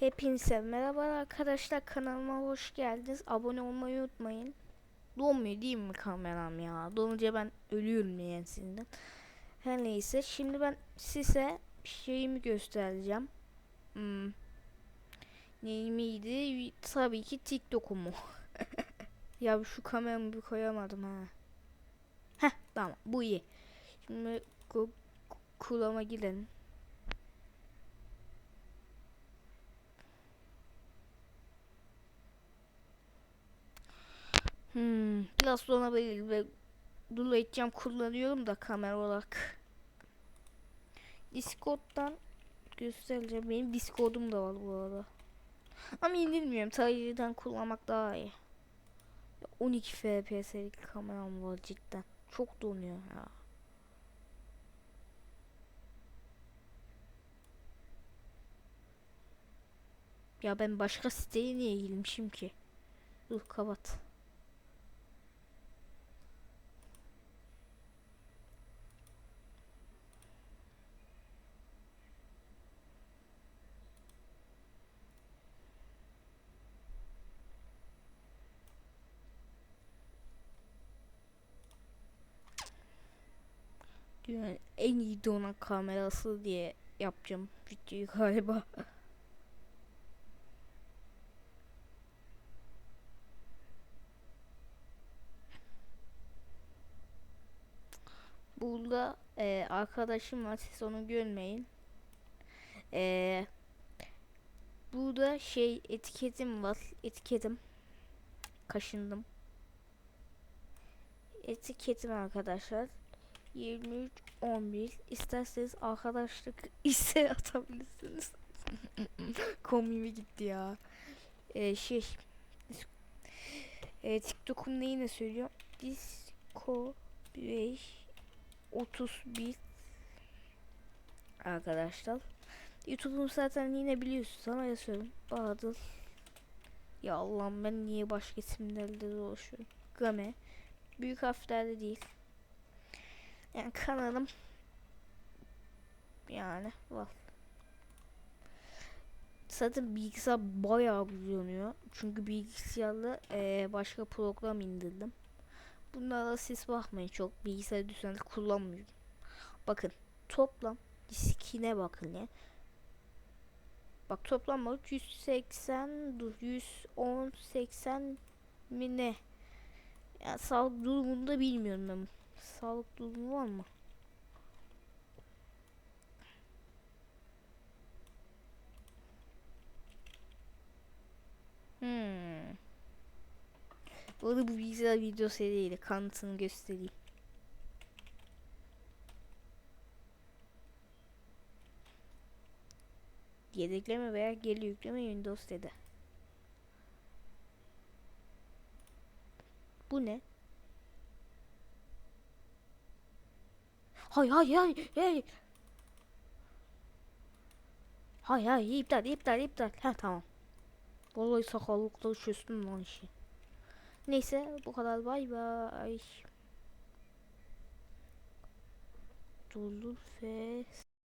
Hepinize merhaba arkadaşlar kanalıma hoş geldiniz. Abone olmayı unutmayın. Donmuyor değil mi kameram ya? Donunca ben ölüyorum yeğensinden. Her neyse şimdi ben size şeyimi göstereceğim. Hmm. Neyimiydi? Tabii ki TikTok'umu. ya şu kameramı bir koyamadım ha. Heh tamam bu iyi. Şimdi ku- kulağıma gidelim. Hmm, biraz böyle ve Dual cam kullanıyorum da kamera olarak. Discord'dan göstereceğim. Benim Discord'um da var bu arada. Ama indirmiyorum. Tarayıcıdan kullanmak daha iyi. 12 FPS'lik kameram var cidden. Çok donuyor ya. Ya ben başka siteye niye girmişim ki? Dur kapat. Dünyanın en iyi donan kamerası diye yapacağım videoyu galiba. Burada e, arkadaşım var siz onu görmeyin. E, burada şey etiketim var. Etiketim. Kaşındım. Etiketim arkadaşlar. 23 11 isterseniz arkadaşlık ise atabilirsiniz. Komimi gitti ya. Ee, şey e, TikTok'um neyine söylüyor? Disco 5 31 arkadaşlar. YouTube'um zaten yine biliyorsunuz ama yazıyorum. Bahadır. Ya Allah'ım ben niye başka isimlerle dolaşıyorum? Game. Büyük harflerde değil. Yani kanalım yani var. Zaten bilgisayar bayağı uzanıyor. Çünkü bilgisayarla eee, başka program indirdim. Bunlara siz bakmayın çok bilgisayar düzenli kullanmıyorum. Bakın toplam diskine bakın ya. Bak toplam bak 180 dur 110 80 mi ne? Yani sağlık durumunu da bilmiyorum ben. Sağlık durumu var mı? Hmm. Bu arada bu bilgisayar video seriydi. Kanıtını göstereyim. Yedekleme veya geri yükleme Windows dedi. Bu ne? Hay hay hay hay. Hay hay iptal iptal iptal. Ha tamam. Vallahi sakallıkla çözdüm lan işi. Neyse bu kadar bay bay. Dolu fes.